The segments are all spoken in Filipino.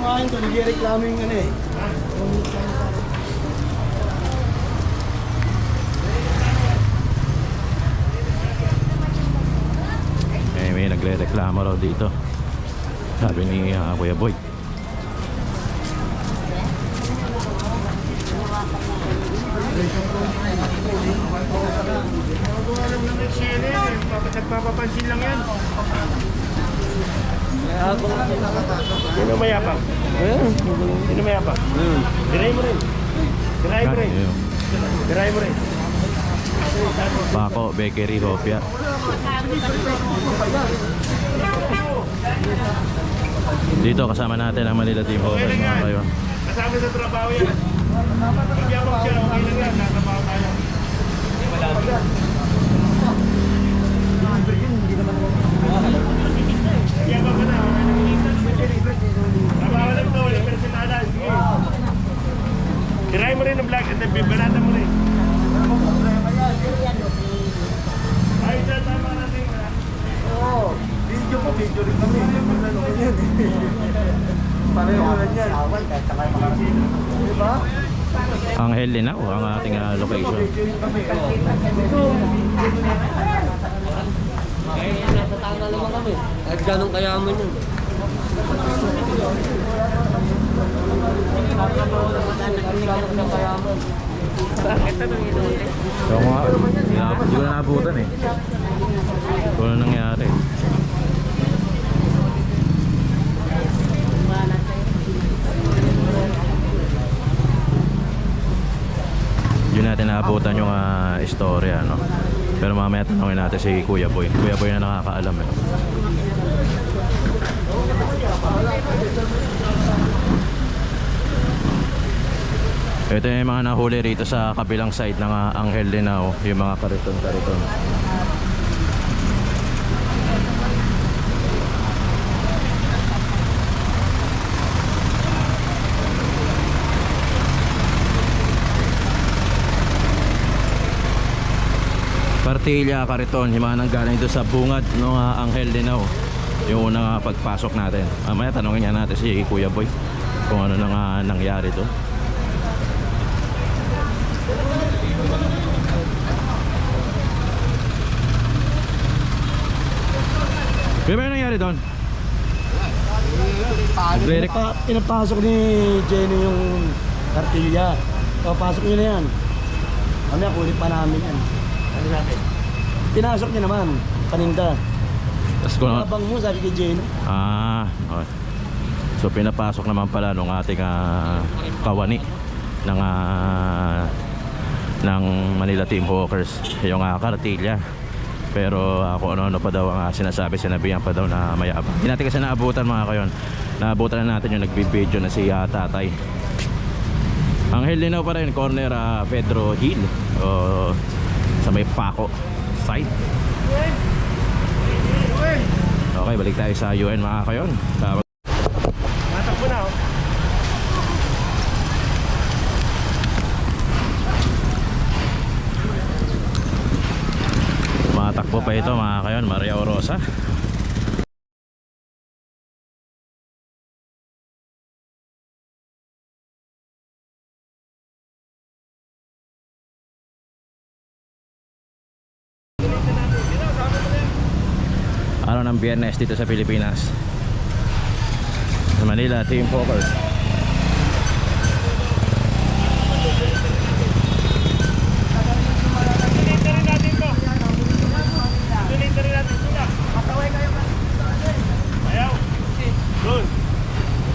Kumain to, nagreklamo yung ano eh. Eh, may nagre-reklamo raw dito. Sabi ni ah, Kuya Boy. Nagpapapansin lang yan. Sino mayapang? Sino mayapang? Diray mo rin. Diray mo rin. Diray mo rin. Bako, Bakery, Hopia. Dito kasama natin ang Manila Team Hopers mga kayo. Kasama sa trabaho yan. Magyapang siya, okay lang yan. Nakatrabaho tayo. Magyapang ka na. Trabaho lang to. Walang personalan. Sige. Diray mo rin ang vlog. At bibanata mo rin. Ay, dyan tama natin. ah. Oo, video po, video rin kami. Ano ko yan Pareho lang yan. Di ba? Ang Helena o ang ating ah, location. Kami. Nasa tanga naman kami. Kahit ganun kayaman yun. So nga, hindi ko na naabutan eh. Ano nangyari. Naabutan yung ah, istorya, no? Pero mamaya tanongin natin si Kuya Boy. Kuya Boy na nakakaalam eh. Ito yung mga nahuli rito sa kabilang side ng uh, Angel Linao, yung mga kariton-kariton. Partilla, kariton, yung mga nanggaling doon sa bungad ng uh, Angel Linao. Yung unang uh, pagpasok natin. Mamaya tanongin niya natin si Kuya Boy kung ano nang uh, nangyari doon. Kaya ba yung nangyari doon? Nagre-rec- Pa, pinapasok ni Jenny yung kartilya. Papasok niya na yan. Kami, kulit pa namin yan. Ano natin? Pinasok niya naman, paninda. Tapos kung Abang mo, sabi kay Jenny. Ah, okay. So pinapasok naman pala nung ating ah, kawani ng ah, ng Manila Team Hawkers yung uh, kartilya. Pero ako ano-ano pa daw ang ah, sinasabi, sinabihan pa daw na mayabang. Hindi natin kasi naabutan mga kayon. Naabutan na natin yung nagbibideo na si ah, tatay. Ang Linaw pa rin, corner ah, Pedro Hill. O, sa may Paco side. Okay, balik tayo sa UN mga kayon. Sa Matakbo na, oh. Matakbo pa ito mga kayon, Maria Orosa. Ng biyernes dito sa Pilipinas. Sa Manila, Team Focus. Tuloy natin to. Tuloy natin sila. Ayaw. Doon.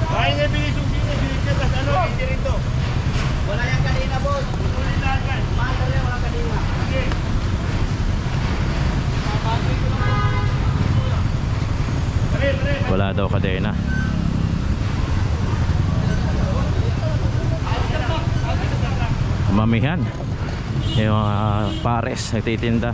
Kaya niya bigay susi niya. Bigay niya. Tapos ano, hindi rin to. Wala yan kanina, boss. Tuloy lahat yan. Mahal na wala kanina. Sige. Pare, pare. Wala daw kadena. Mamihan. Yung mga pares nagtitinda.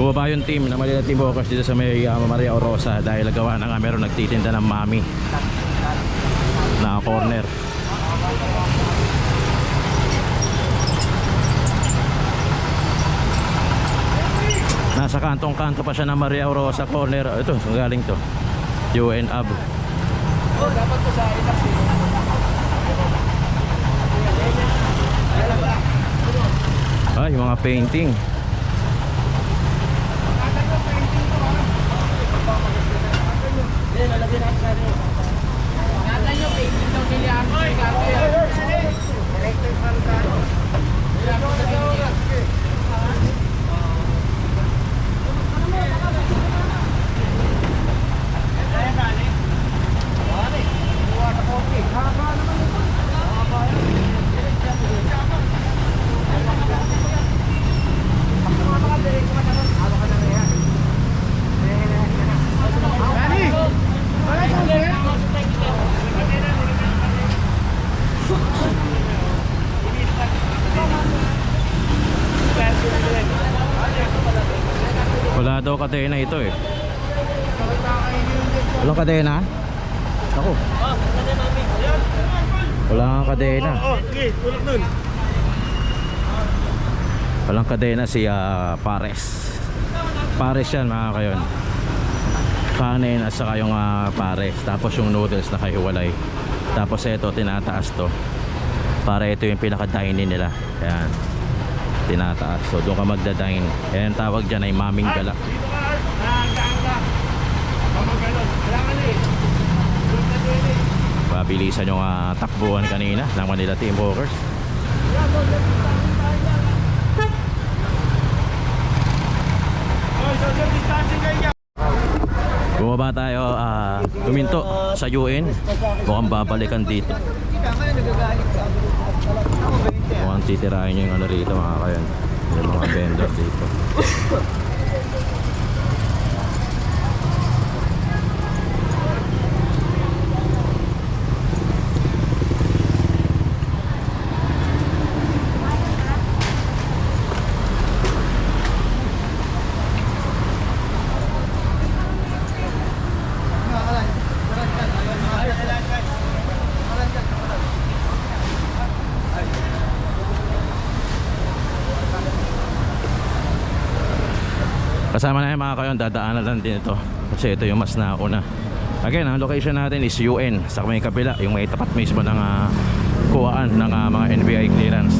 Bumaba yung team na Manila Team Walkers dito sa may uh, Maria Orosa dahil gawa na nga meron nagtitinda ng mami na corner. Nasa kantong-kanto pa siya ng Maria Rosa Corner. Ito, saan galing to? UN Ab. dapat ko sa ilax Ay, mga painting. Kata nyo, painting daw nila ako. Kata yan. Electric fan ka. Kaya ako naging Wala daw kadena ito eh. Walang kadena? Ako. Wala nga kadena. Walang kadena si ah, Pares. Pares yan mga kayon. Kanin at saka yung ah, pares. Tapos yung noodles na kahiwalay. Tapos ito tinataas to. Para ito yung pinaka-dine nila. Ayan. Tinataas. So doon ka magda-dine. Ayan tawag dyan ay maming galak. Mabilisan yung ah, takbuhan kanina ng Manila Team Walkers. Bumaba tayo, ah, tuminto sa UN. Mukhang babalikan dito. Mukhang titirahin nyo yung ano rito mga kayan. Yung mga vendor dito. Kasama na yung mga kayon, dadaanan lang din ito. Kasi ito yung mas nauna. Again, ang location natin is UN sa may kabila, yung may tapat mismo ng uh, kuhaan ng ah, mga NBI clearance.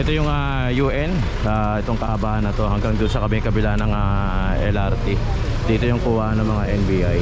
Ito yung ah, UN, ah, itong kaabahan na to hanggang doon sa kabing kabila ng ah, LRT. Dito yung kuha ng mga NBI.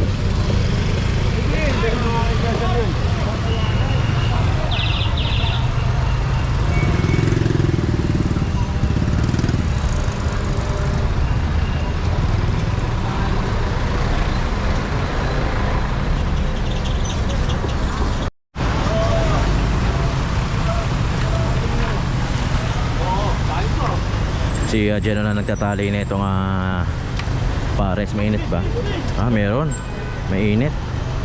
Si uh, na nagtatali na itong ah, pares. Mainit ba? Ah, meron. May init.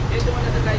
Ito mo na sa.